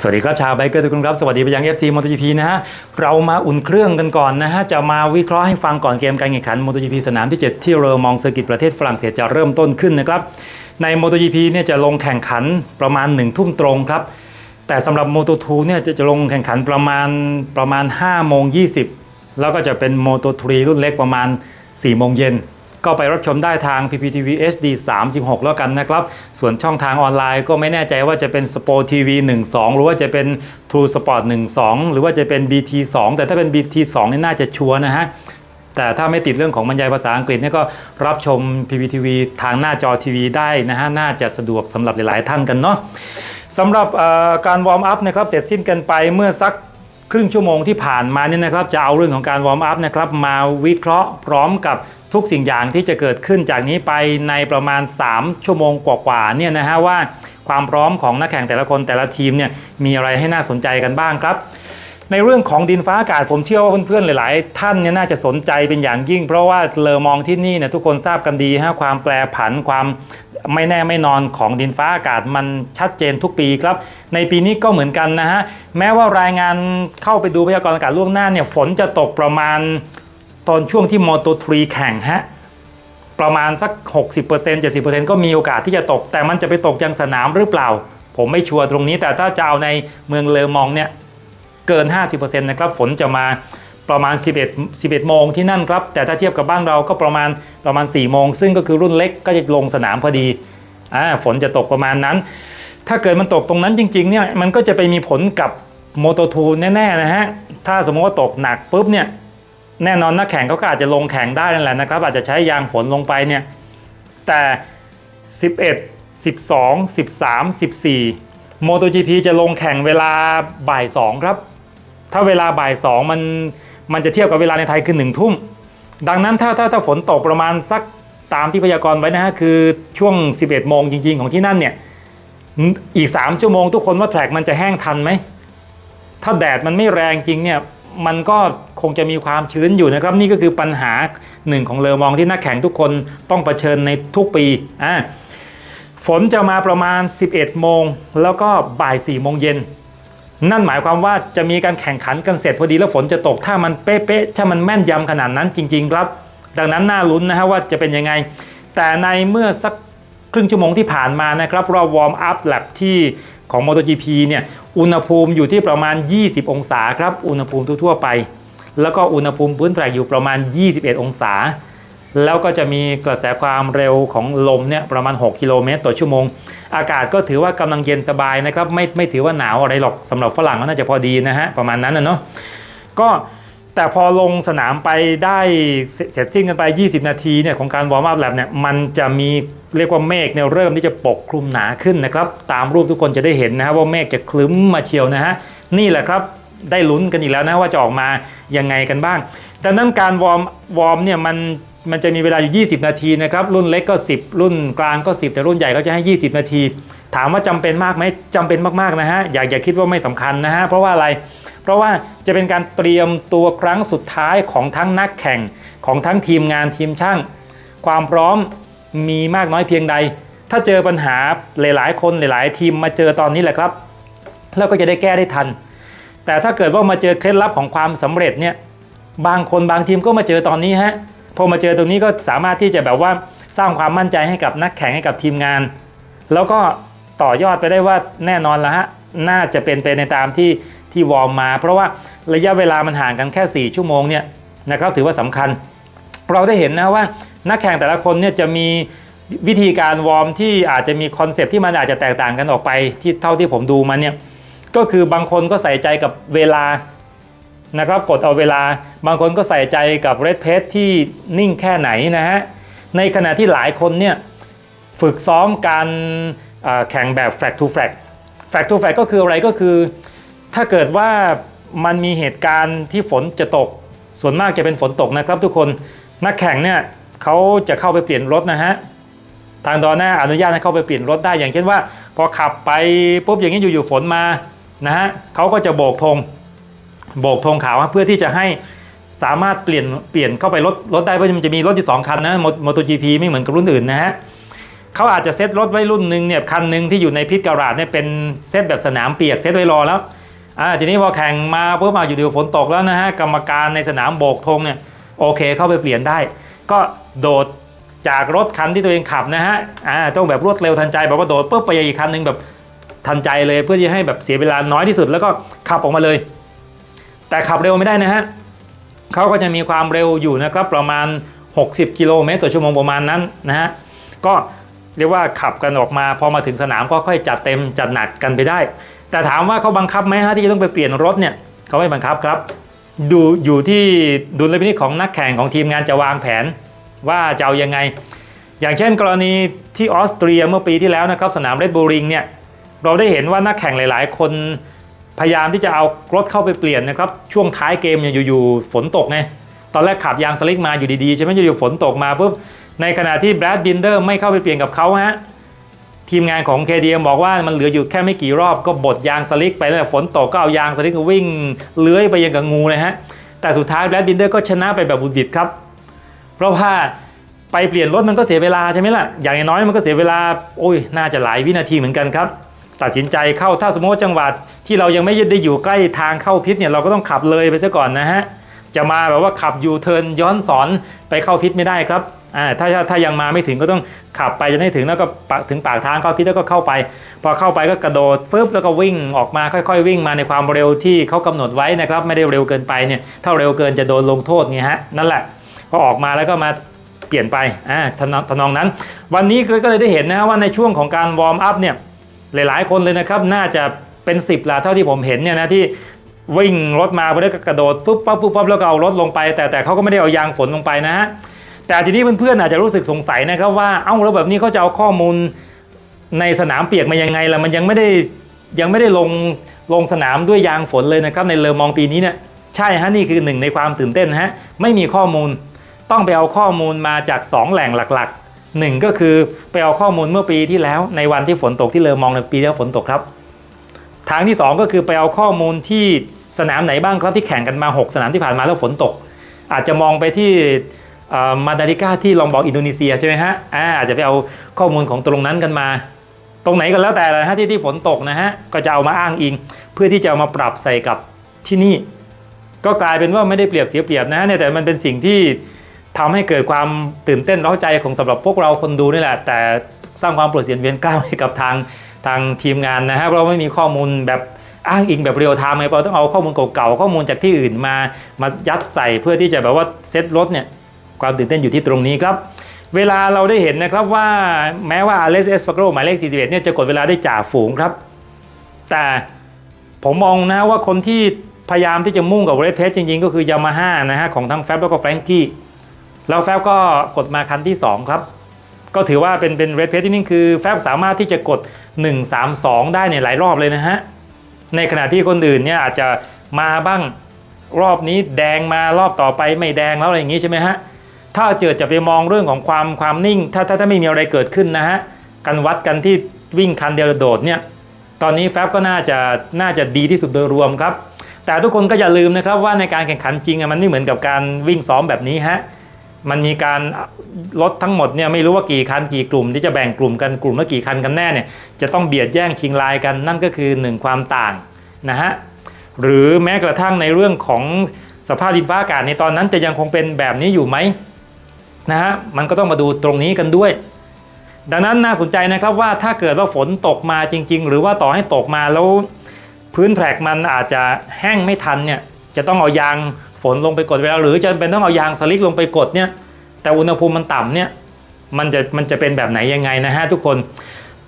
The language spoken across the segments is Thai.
สวัสดีครับชาวไบเกอร์ทุกคนครับ สวัสดีไปยัง FC MotoGP นะฮะ เรามาอุ่นเครื่องกันก่อนนะฮะ จะมาวิเคราะห์ให้ฟังก่อนเกมการแข่งขัน MotoGP สนามที่ 7 ที่เรอมองเซอร์กิตประเทศฝรั่งเศสจะเริ่มต้นขึ้นนะครับ ใน MotoGP เนี่ยจะลงแข่งขันประมาณ 1 ทุ่มตรงครับ แต่สำหรับ Moto2 เนี่ยจะจะลงแข่งขันประมาณประมาณ5โมง20 แล้วก็จะเป็น Moto3 รุ่นเล็กประมาณ4โมงเย็น ก็ไปรับชมได้ทาง PPTV HD 36 แล้วกันนะครับ ส่วนช่องทางออนไลน์ก็ไม่แน่ใจว่าจะเป็น Sport TV 12 หรือว่าจะเป็น True Sport 12 หรือว่าจะเป็น BT 2 แต่ถ้าเป็น BT 2นี่น่าจะชัวร์นะฮะแต่ถ้าไม่ติดเรื่องของบรรยายภาษาอังกฤษเนี่ยก็รับชม PPTV ทางหน้าจอทีวีได้นะฮะ น่าจะสะดวกสำหรับหลาย ๆ ท่านกันเนาะสำหรับการวอร์มอัพนะครับเสร็จสิ้นกันไปเมื่อสักครึ่งชั่วโมงที่ผ่านมาเนี่ยนะครับ จะเอาเรื่องของการวอร์มอัพนะครับมาวิเคราะห์พร้อมกับ ทุกสิ่งอย่างที่จะเกิดขึ้นจากนี้ไปในประมาณ 3 ชั่วโมงกว่าๆเนี่ยนะฮะว่าความพร้อมของนักแข่งแต่ละคนแต่ละทีมเนี่ยมีอะไรให้น่าสนใจกันบ้างครับ ในเรื่องของดินฟ้าอากาศผมเชื่อว่าเพื่อนๆหลาย ๆ ท่านเนี่ยน่าจะสนใจเป็นอย่างยิ่ง เพราะว่าเลอมองที่นี่เนี่ยทุกคนทราบกันดีฮะความแปรผันความไม่แน่ไม่นอนของดินฟ้าอากาศมันชัดเจนทุกปีครับ ในปีนี้ก็เหมือนกันนะฮะแม้ว่ารายงานเข้าไปดูพยากรณ์อากาศล่วงหน้าเนี่ยฝนจะตกประมาณ ตอนช่วงที่มอเตอร์ทรีแข่งฮะประมาณสัก 60% 70%ก็มีโอกาสที่จะตก แต่มันจะไปตกยังสนามหรือเปล่า ผมไม่ชัวร์ตรงนี้แต่ถ้าจะเอาในเมืองเลอมองเนี่ยเกิน 50%นะครับฝนจะมาประมาณ 11 11 โมงที่นั่นครับ แต่ถ้าเทียบกับบ้านเราก็ประมาณประมาณ 4 โมง ซึ่งก็คือรุ่นเล็กก็จะลงสนามพอดีอ่าฝนจะตกประมาณนั้น ถ้าเกิดมันตกตรงนั้นจริงๆเนี่ยมันก็จะไปมีผลกับโมโตทูแน่ๆนะฮะถ้าสมมติว่าตกหนักปุ๊บเนี่ย แน่นอนนักแข่งเขาก็อาจจะลงแข่งได้นั่นแหละนะครับ อาจจะใช้ยางฝนลงไปเนี่ยแต่ 11 12 13 14 MotoGP จะลงแข่งเวลาบ่าย2ครับ ถ้าเวลาบ่าย2มันมันจะเทียบกับเวลาในไทยคือ1ทุ่ม ดังนั้นถ้าถ้าถ้าฝนตกประมาณสักตามที่พยากรณ์ไว้นะฮะคือช่วง 11 โมงจริง ๆ ของที่นั่นเนี่ยอีก 3 ชั่วโมงทุกคนว่าแทร็กมันจะแห้งทันไหม ถ้าแดดมันไม่แรงจริงเนี่ย มันก็คงจะมีความชื้นอยู่นะครับ นี่ก็คือปัญหาหนึ่งของเลอมองที่นักแข่งทุกคนต้องเผชิญในทุกปีอ่าฝนจะมาประมาณ 11 โมง แล้วก็บ่าย4โมงเย็น นั่นหมายความว่าจะมีการแข่งขันกันเสร็จพอดีแล้วฝนจะตกถ้ามันเป๊ะๆถ้ามันแม่นยำขนาดนั้นจริง ๆ ครับ ดังนั้นน่าลุ้นนะฮะว่าจะเป็นยังไง แต่ในเมื่อสักครึ่งชั่วโมงที่ผ่านมานะครับเราวอร์มอัพแลบที่ของ MotoGP เนี่ย อุณหภูมิอยู่ที่ประมาณ 20 องศาครับ อุณหภูมิทั่วๆไป แล้วก็อุณหภูมิพื้นแทรอยู่ประมาณ 21 องศา แล้วก็จะมีกระแสความเร็วของลมเนี่ยประมาณ 6 กิโลเมตรต่อชั่วโมง อากาศก็ถือว่ากำลังเย็นสบายนะครับ ไม่ไม่ถือว่าหนาวอะไรหรอกสำหรับฝรั่งก็น่าจะพอดีนะฮะ ประมาณนั้นนะเนาะ ก็ แต่พอลงสนามไปได้เสร็จสิ้นกันไป 20 นาทีเนี่ยของการวอร์มอัพแลบเนี่ยมันจะมีเรียกว่าเมฆเนี่ยเริ่มที่จะปกคลุมหนาขึ้นนะครับตามรูปทุกคนจะได้เห็นนะฮะว่าเมฆจะคลึ้มมาเชียวนะฮะนี่แหละครับได้ลุ้นกันอีกแล้วนะว่าจะออกมายังไงกันบ้างดังนั้นการวอร์มวอร์มเนี่ยมันมันจะมีเวลาอยู่ 20 นาทีนะครับรุ่นเล็กก็ 10 รุ่นกลางก็ 10 แต่รุ่นใหญ่ก็จะให้ 20 นาที ถามว่าจำเป็นมากไหมจำเป็นมากๆนะฮะอย่าอย่าคิดว่าไม่สำคัญนะฮะเพราะว่าอะไร เพราะว่าจะเป็นการเตรียมตัวครั้งสุดท้ายของทั้งนักแข่งของทั้งทีมงานทีมช่าง ความพร้อมมีมากน้อยเพียงใด ถ้าเจอปัญหาหลาย ๆ คนหลาย ๆ ทีมมาเจอตอนนี้แหละครับ แล้วก็จะได้แก้ได้ทัน แต่ถ้าเกิดว่ามาเจอเคล็ดลับของความสำเร็จเนี่ยบางคนบางทีมก็มาเจอตอนนี้ฮะพอมาเจอตรงนี้ก็สามารถที่จะแบบว่าสร้างความมั่นใจให้กับนักแข่งให้กับทีมงาน แล้วก็ต่อยอดไปได้ว่าแน่นอนและฮะน่าจะเป็นไปในตามที่ ที่วอร์มมา เพราะว่าระยะเวลามันห่างกันแค่ 4 ชั่วโมงเนี่ยนะครับถือว่าสำคัญ เราได้เห็นนะว่านักแข่งแต่ละคนเนี่ยจะมีวิธีการวอร์มที่อาจจะมีคอนเซปต์ที่มันอาจจะแตกต่างกันออกไปที่เท่าที่ผมดูมาเนี่ยก็คือบางคนก็ใส่ใจกับเวลานะครับกดเอาเวลา บางคนก็ใส่ใจกับเรดเพ e ที่นิ่งแค่ไหนนะฮะในขณะที่หลายคนเนี่ยฝึกซ้อมการแข่งแบบ flag to flag flag to flag ก็คืออะไรก็คือ ถ้าเกิดว่ามันมีเหตุการณ์ที่ฝนจะตก ส่วนมากจะเป็นฝนตกนะครับทุกคนนักแข่งเนี่ยเขาจะเข้าไปเปลี่ยนรถนะฮะทางดอนหน้าอนุญาตให้เข้าไปเปลี่ยนรถได้อย่างเช่นว่า พอขับไปปุ๊บอย่างนี้อยู่ๆฝนมานะฮะเขาก็จะโบกธงโบกธงขาวเพื่อที่จะให้สามารถเปลี่ยนเปลี่ยนเข้าไปรถรถได้เพราะมันจะมีรถที่สองคันนะมอเตอร์จีพีไม่เหมือนกับรุ่นอื่นนะฮะเขาอาจจะเซตรถไว้รุ่นหนึ่งเนี่ยคันหนึ่งที่อยู่ในพิษการาดเนี่ยเป็นเซตแบบสนามเปียกเซตไว้รอแล้ว อ่าทีนี้พอแข่งมาเพิ่มมาอยู่ดีฝนตกแล้วนะฮะกรรมการในสนามโบกธงเนี่ยโอเคเข้าไปเปลี่ยนได้ ก็โดดจากรถคันที่ตัวเองขับนะฮะอ่าต้องแบบรวดเร็วทันใจแบบว่าโดดปุ๊บไปอีกคันหนึ่งแบบทันใจเลยเพื่อที่ให้แบบเสียเวลาน้อยที่สุดแล้วก็ขับออกมาเลย แต่ขับเร็วไม่ได้นะฮะเขาก็จะมีความเร็วอยู่นะครับประมาณ 60 กิโลเมตรต่อชั่วโมงประมาณนั้นนะฮะก็เรียกว่าขับกันออกมาพอมาถึงสนามก็ค่อยจัดเต็มจัดหนักกันไปได้ แต่ถามว่าเขาบังคับไหมฮะที่จะต้องไปเปลี่ยนรถเนี่ยเขาไม่บังคับครับ ดูอยู่ที่ดุลพินิจของนักแข่งของทีมงานจะวางแผนว่าจะเอายังไง อย่างเช่น กรณีที่ออสเตรียเมื่อปีที่แล้วนะครับสนามเรดบูริงเนี่ยเราได้เห็นว่านักแข่งหลาย ๆ คนพยายามที่จะเอารถเข้าไปเปลี่ยนนะครับช่วงท้ายเกมเนี่ยอยู่ๆฝนตกไงตอนแรกขับยางสลิกมาอยู่ดีๆใช่ไหมอยู่ๆฝนตกมาปุ๊บในขณะที่แบรดบินเดอร์ไม่เข้าไปเปลี่ยนกับเขาฮะ ทีมงานของ KDM บอกว่ามันเหลืออยู่แค่ไม่กี่รอบก็บดยางสลิกไปแล้วฝนตกก็เอายางสลิกวิ่งเลื้อยไปยังกับงูเลยฮะ แต่สุดท้ายแบรดบินเดอร์ก็ชนะไปแบบบุดบิดครับ เพราะว่าไปเปลี่ยนรถมันก็เสียเวลาใช่ไหมล่ะ อย่างน้อยมันก็เสียเวลา โอ้ย น่าจะหลายวินาทีเหมือนกันครับ ตัดสินใจเข้าถ้าสมมติจังหวัดที่เรายังไม่ได้อยู่ใกล้ทางเข้าพิษเนี่ยเราก็ต้องขับเลยไปซะก่อนนะฮะ จะมาแบบว่าขับยูเทิร์นย้อนสอนไปเข้าพิษไม่ได้ครับ อ่าถ้าถ้าถ้ายังมาไม่ถึงก็ต้องขับไปจนให้ถึงแล้วก็ปะถึงปากทางเข้าพิษแล้วก็เข้าไป พอเข้าไปก็กระโดดฟึบแล้วก็วิ่งออกมาค่อยๆ วิ่งมาในความเร็วที่เขากำหนดไว้นะครับ ไม่ได้เร็วเกินไปเนี่ยถ้าเร็วเกินจะโดนลงโทษไงฮะนั่นแหละพอออกมาแล้วก็มาเปลี่ยนไปอ่าทำนองทำนองนั้น วันนี้ก็เลยได้เห็นนะว่าในช่วงของการวอร์มอัพเนี่ยหลายๆ คนเลยนะครับน่าจะเป็น10ละเท่าที่ผมเห็นเนี่ยนะที่วิ่งรถมาแล้วก็กระโดดปุ๊บปั๊บปุ๊บปั๊บแล้วก็เอารถลงไป แต่แต่เขาก็ไม่ได้เอายางฝนลงไปนะฮะ แต่ทีนี้เพื่อนๆอาจจะรู้สึกสงสัยนะครับว่าเอ้าแล้วแบบนี้เขาจะเอาข้อมูลในสนามเปียกมายังไงล่ะมันยังไม่ได้ยังไม่ได้ลงลงสนามด้วยยางฝนเลยนะครับในเลอมองปีนี้เนี่ยใช่ฮะนี่คือหนึ่งในความตื่นเต้นฮะไม่มีข้อมูลต้องไปเอาข้อมูลมาจาก 2 แหล่งหลักๆหนึ่งก็คือไปเอาข้อมูลเมื่อปีที่แล้ว ในวันที่ฝนตกที่เลอมองในปีที่แล้วฝนตกครับ ทางที่ 2 ก็คือไปเอาข้อมูลที่สนามไหนบ้างครับที่แข่งกันมา 6 สนามที่ผ่านมาแล้วฝนตก อาจจะมองไปที่ มาดาริกาที่ลองบอกอินโดนีเซียใช่ไหมฮะอ่าอาจจะไปเอาข้อมูลของตรงนั้นกันมา ตรงไหนก็แล้วแต่เลยฮะที่ที่ฝนตกนะฮะก็จะเอามาอ้างอิง เพื่อที่จะเอามาปรับใส่กับที่นี่ ก็กลายเป็นว่าไม่ได้เปรียบเสียเปรียบนะเนี่ยแต่มันเป็นสิ่งที่ทำให้เกิดความตื่นเต้นร้าใจของสำหรับพวกเราคนดูนี่แหละ แต่สร้างความปวดเสียนเวียนกล้าวให้กับทางทางทีมงานนะฮะเราไม่มีข้อมูลแบบอ้างอิงแบบเรียลไทม์ไงเราต้องเอาข้อมูลเก่าๆข้อมูลจากที่อื่นมามายัดใส่เพื่อที่จะแบบว่าเซตรถเนี่ย ความตื่นเต้นอยู่ที่ตรงนี้ครับ เวลาเราได้เห็นนะครับว่าแม้ว่าอเล็กซ์เอสปาโกหมายเลข 41 เนี่ยจะกดเวลาได้จ่าฝูงครับ แต่ผมมองนะว่าคนที่พยายามที่จะมุ่งกับเรดเพจจริงๆ ก็คือยามาฮ่านะฮะของทั้งแฟบแล้วก็แฟรงกี้แล้วแฟบก็กดมาคันที่ 2 ครับ ก็ถือว่าเป็นเป็นเรดเพจที่นี่คือแฟบสามารถที่จะกด 1 3 2 ได้ในหลายรอบเลยนะฮะ ในขณะที่คนอื่นเนี่ยอาจจะมาบ้างรอบนี้แดงมารอบต่อไปไม่แดงแล้วอะไรอย่างนี้ใช่ไหมฮะ ถ้าเจิดจะไปมองเรื่องของความความนิ่ง ถ้าถ้าถ้าไม่มีอะไรเกิดขึ้นนะฮะกันวัดกันที่วิ่งคันเดียวโดดเนี่ยตอนนี้แฟบก็น่าจะน่าจะดีที่สุดโดยรวมครับ แต่ทุกคนก็อย่าลืมนะครับว่าในการแข่งขันจริงมันไม่เหมือนกับการวิ่งซ้อมแบบนี้ฮะมันมีการรถทั้งหมดเนี่ยไม่รู้ว่ากี่คันกี่กลุ่มที่จะแบ่งกลุ่มกันกลุ่มละกี่คันกันแน่เนี่ยจะต้องเบียดแย่งชิงลายกันนั่นก็คือหนึ่งความต่างนะฮะหรือแม้กระทั่งในเรื่องของสภาพดินฟ้าอากาศในตอนนั้นจะยังคงเป็นแบบนี้อยู่ไหม นะฮะมันก็ต้องมาดูตรงนี้กันด้วย ดังนั้นน่าสนใจนะครับว่าถ้าเกิดว่าฝนตกมาจริง ๆ หรือว่าต่อให้ตกมาแล้วพื้นแทร็กมันอาจจะแห้งไม่ทันเนี่ยจะต้องเอายางฝนลงไปกดเวลาหรือจะเป็นต้องเอายางสลิกลงไปกดเนี่ยแต่อุณหภูมิมันต่ำเนี่ยมันจะมันจะเป็นแบบไหนยังไงนะฮะทุกคน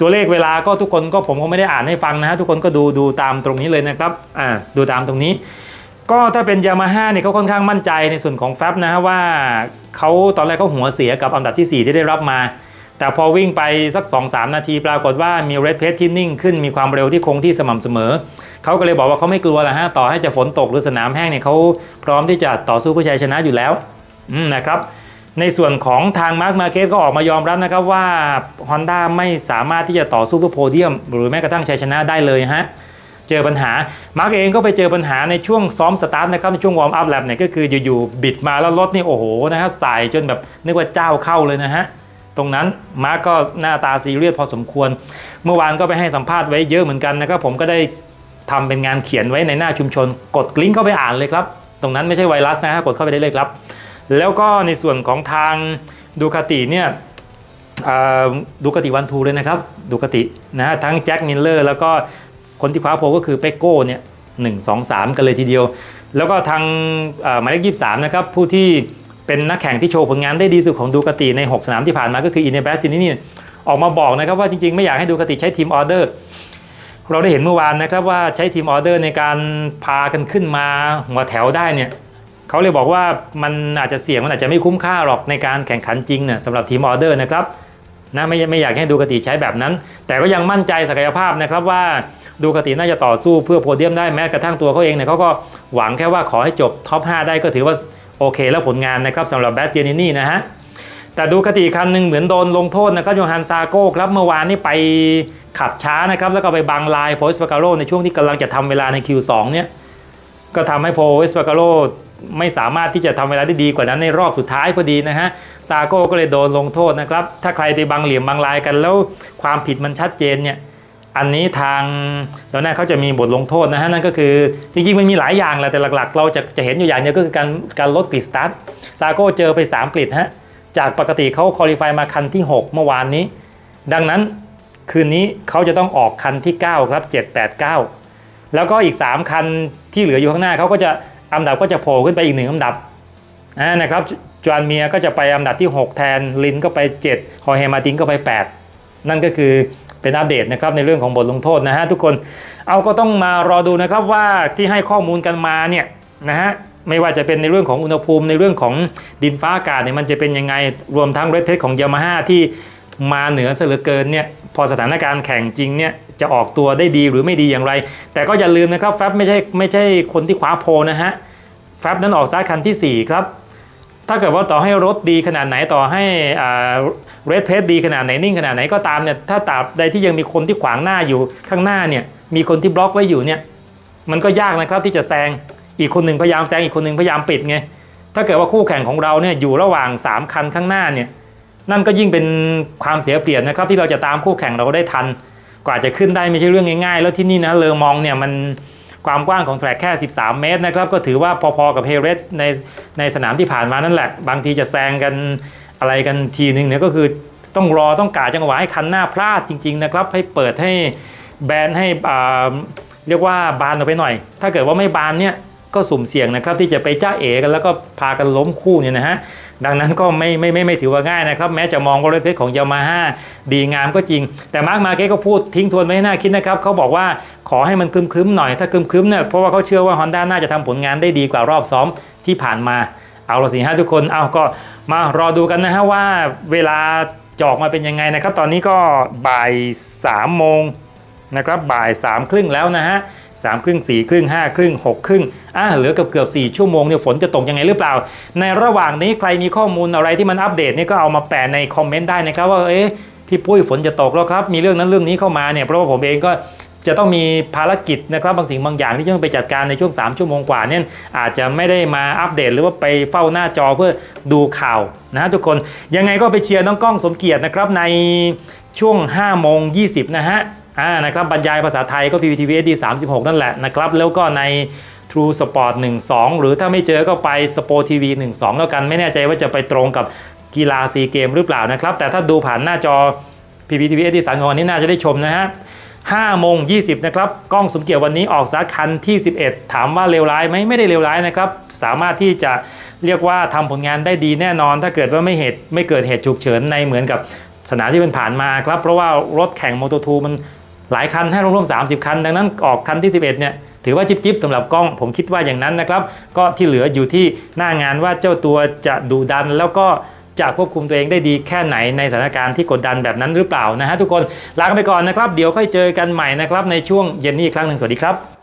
ตัวเลขเวลาก็ทุกคนก็ผมก็ไม่ได้อ่านให้ฟังนะฮะทุกคนก็ดูดูตามตรงนี้เลยนะครับอ่าดูตามตรงนี้ ก็ถ้าเป็นยามาฮ่าเนี่ยเขาค่อนข้างมั่นใจในส่วนของแฟบนะฮะว่าเขาตอนแรกเขาหัวเสียกับอันดับที่ 4 ที่ได้รับมา แต่พอวิ่งไปสัก 2-3 นาทีปรากฏว่ามีเรดเพจที่นิ่งขึ้นมีความเร็วที่คงที่สม่ำเสมอ เขาก็เลยบอกว่าเขาไม่กลัวละฮะต่อให้จะฝนตกหรือสนามแห้งเนี่ยเขาพร้อมที่จะต่อสู้เพื่อชัยชนะอยู่แล้วนะครับในส่วนของทางมาร์คมาเกตก็ออกมายอมรับนะครับว่า Honda ไม่สามารถที่จะต่อสู้เพื่อโพเดียม หรือแม้กระทั่งชัยชนะได้เลยฮะ เจอปัญหา มาร์กเองก็ไปเจอปัญหาในช่วงซ้อมสตาร์ทนะครับในช่วงวอร์มอัพแลบเนี่ยก็คืออยู่ๆบิดมาแล้วรถนี่โอ้โหนะฮะสายจนแบบนึกว่าเจ้าเข้าเลยนะฮะตรงนั้นมาร์กก็หน้าตาซีเรียสพอสมควร เมื่อวานก็ไปให้สัมภาษณ์ไว้เยอะเหมือนกันนะครับผมก็ได้ทำเป็นงานเขียนไว้ในหน้าชุมชน กดลิงก์เข้าไปอ่านเลยครับ ตรงนั้นไม่ใช่ไวรัสนะฮะกดเข้าไปได้เลยครับ แล้วก็ในส่วนของทางดูคาติเนี่ยดูคาติวันทูเลยนะครับดูคาตินะฮะทั้งแจ็คมิลเลอร์แล้วก็ คนที่คว้าโพก็คือเปโก้เนี่ยหนึ่งสองสามกันเลยทีเดียว แล้วก็ทางหมายเลขยี่สามนะครับผู้ที่เป็นนักแข่งที่โชว์ผลงานได้ดีสุดของดูคาติใน 6 สนามที่ผ่านมาก็คืออินเนเบสซินี่ออกมาบอกนะครับว่าจริงๆ ไม่อยากให้ดูคาติใช้ทีมออเดอร์เราได้เห็นเมื่อวานนะครับว่าใช้ทีมออเดอร์ในการพากันขึ้นมาหัวแถวได้เนี่ยเขาเลยบอกว่ามันอาจจะเสี่ยงมันอาจจะไม่คุ้มค่าหรอกในการแข่งขันจริงเนี่ยสำหรับทีมออเดอร์นะครับนะไม่ไม่อยากให้ดูกติใช้แบบนั้น แต่ก็ยังมั่นใจศักยภาพนะครับว่า ดูกติน่าจะต่อสู้เพื่อโพเดียมได้แม้กระทั่งตัวเขาเองเนี่ยเขาก็หวังแค่ว่าขอให้จบท็อป 5 ได้ก็ถือว่าโอเคแล้วผลงานนะครับสำหรับแบทเจนินี่นะฮะแต่ดูคติคันหนึ่งเหมือนโดนลงโทษนะครับโยฮันซาโก้ครับเมื่อวานนี้ไปขับช้านะครับแล้วก็ไปบังลายโพสปาการโรในช่วงที่กำลังจะทำเวลาใน Q2 เนี่ยก็ทำให้โพสปาการโรไม่สามารถที่จะทำเวลาได้ดีกว่านั้นในรอบสุดท้ายพอดีนะฮะซาโก้ก็เลยโดนลงโทษนะครับถ้าใครไปบังเหลี่ยมบังลายกันแล้วความผิดมันชัดเจนเนี่ย อันนี้ทางแล้วน่าเขาจะมีบทลงโทษนะฮะนั่นก็คือจริงๆมันมีหลายอย่างแหละแต่หลักๆ เราจะจะเห็นอยู่อย่างเดียวก็คือการการลดกริดสตาร์ทซาโก้เจอไป 3กริดฮะจากปกติเขาคอลี่ฟายมาคันที่ 6 เมื่อวานนี้ ดังนั้นคืนนี้เขาจะต้องออกคันที่ 9 ครับ 7 8 9 แล้วก็อีก 3 คันที่เหลืออยู่ข้างหน้าเขาก็จะอันดับก็จะโผล่ขึ้นไปอีกหนึ่งอันดับนะครับจอห์นเมียก็จะไปอันดับที่ 6 แทนลินก็ไป 7 ฮอเฮมาตินก็ไป 8 นั่นก็คือ เป็นอัปเดตนะครับในเรื่องของบทลงโทษนะฮะทุกคนเอาก็ต้องมารอดูนะครับว่าที่ให้ข้อมูลกันมาเนี่ยนะฮะไม่ว่าจะเป็นในเรื่องของอุณหภูมิในเรื่องของดินฟ้าอากาศเนี่ยมันจะเป็นยังไงรวมทั้งเรดเพชของยามาฮ่าที่มาเหนือเสือเกินเนี่ยพอสถานการณ์แข่งจริงเนี่ยจะออกตัวได้ดีหรือไม่ดีอย่างไร แต่ก็อย่าลืมนะครับแฟบไม่ใช่ไม่ใช่คนที่คว้าโพนะฮะแฟบนั้นออกสตาร์ทคันที่ 4 ครับ ถ้าเกิดว่าต่อให้รถดีขนาดไหนต่อให้เรดเพสดีขนาดไหนนิ่งขนาดไหนก็ตามเนี่ยถ้าตราบใดที่ยังมีคนที่ขวางหน้าอยู่ข้างหน้าเนี่ยมีคนที่บล็อกไว้อยู่เนี่ยมันก็ยากนะครับที่จะแซงอีกคนหนึ่งพยายามแซงอีกคนหนึ่งพยายามปิดไงถ้าเกิดว่าคู่แข่งของเราเนี่ยอยู่ระหว่าง 3 คันข้างหน้าเนี่ยนั่นก็ยิ่งเป็นความเสียเปรียบนะครับที่เราจะตามคู่แข่งเราได้ทัน กว่าจะขึ้นได้ไม่ใช่เรื่องง่ายๆ แล้วที่นี่นะเลอมองเนี่ยมัน ความกว้างของแทร็กแค่ 13 เมตรนะครับก็ถือว่าพอๆกับเฮเรสในในสนามที่ผ่านมานั่นแหละ บางทีจะแซงกันอะไรกันทีนึงเนี่ยก็คือต้องรอต้องกาจังหวะให้คันหน้าพลาดจริงๆนะครับให้เปิดให้แบนให้อ่าเรียกว่าบานออกไปหน่อย ถ้าเกิดว่าไม่บานเนี่ยก็สุ่มเสี่ยงนะครับที่จะไปจ้าเอกันแล้วก็พากันล้มคู่เนี่ยนะฮะ ดังนั้นก็ไม่ไม่ไม่ไม่ถือว่าง่ายนะครับ แม้จะมองว่ารถเพชรของยามาฮ่าดีงามก็จริง แต่มาร์กมาเก็ตก็พูดทิ้งทวนไว้ให้น่าคิดนะครับเขาบอกว่าขอให้มันคลึ้มๆหน่อยถ้าคลึ้มๆเนี่ยเพราะว่าเขาเชื่อว่า Honda น่าจะทำผลงานได้ดีกว่ารอบซ้อมที่ผ่านมาเอาละสิฮะทุกคนเอาก็มารอดูกันนะฮะว่าเวลาจอกมาเป็นยังไงนะครับ ตอนนี้ก็บ่าย3โมงนะครับบ่าย3ครึ่งแล้วนะฮะ สามครึ่งสี่ครึ่งห้าครึ่งหกครึ่งอะเหลือเกือบเกือบสี่ชั่วโมงเนี่ยฝนจะตกยังไงหรือเปล่า ในระหว่างนี้ใครมีข้อมูลอะไรที่มันอัปเดตนี่ก็เอามาแปะในคอมเมนต์ได้นะครับว่าเอ๊ะพี่ปุ้ยฝนจะตกแล้วครับ มีเรื่องนั้นเรื่องนี้เข้ามาเนี่ยเพราะว่าผมเองก็จะต้องมีภารกิจนะครับบางสิ่งบางอย่างที่ต้องไปจัดการในช่วง 3 ชั่วโมงกว่าเนี่ยอาจจะไม่ได้มาอัปเดต หรือว่าไปเฝ้าหน้าจอเพื่อดูข่าวนะฮะทุกคนยังไงก็ไปเชียร์น้องกล้องสมเกียรตินะครับในช่วง5โมง20นะฮะ อ่านะครับบรรยายภาษาไทยก็ PPTV SD 36 นั่นแหละนะครับแล้วก็ใน True Sport 12 หรือถ้าไม่เจอก็ไป Sport TV 12 แล้วกันไม่แน่ใจว่าจะไปตรงกับกีฬาซีเกมหรือเปล่านะครับ แต่ถ้าดูผ่านหน้าจอ PPTV SD 36นี้น่าจะได้ชมนะฮะ5โมง20 นะครับ กล้องสมเกียรติวันนี้ออกสาคันที่ 11 ถามว่าเลวร้ายไหมไม่ได้เลวร้ายนะครับ สามารถที่จะเรียกว่าทำผลงานได้ดีแน่นอน ถ้าเกิดว่าไม่เหตุไม่เกิดเหตุฉุกเฉินในเหมือนกับสนามที่เป็นผ่านมาครับ เพราะว่ารถแข่งโมโตทูมัน หลายคันให้รวมๆ30 คัน ดังนั้นออกคันที่ 11 เนี่ยถือว่าจิ๊บๆสำหรับกล้องผมคิดว่าอย่างนั้นนะครับ ก็ที่เหลืออยู่ที่หน้างานว่าเจ้าตัวจะดูดันแล้วก็จะควบคุมตัวเองได้ดีแค่ไหนในสถานการณ์ที่กดดันแบบนั้นหรือเปล่านะฮะทุกคนลาไปก่อนนะครับ เดี๋ยวค่อยเจอกันใหม่นะครับในช่วงเย็นนี้อีกครั้งหนึ่งสวัสดีครับ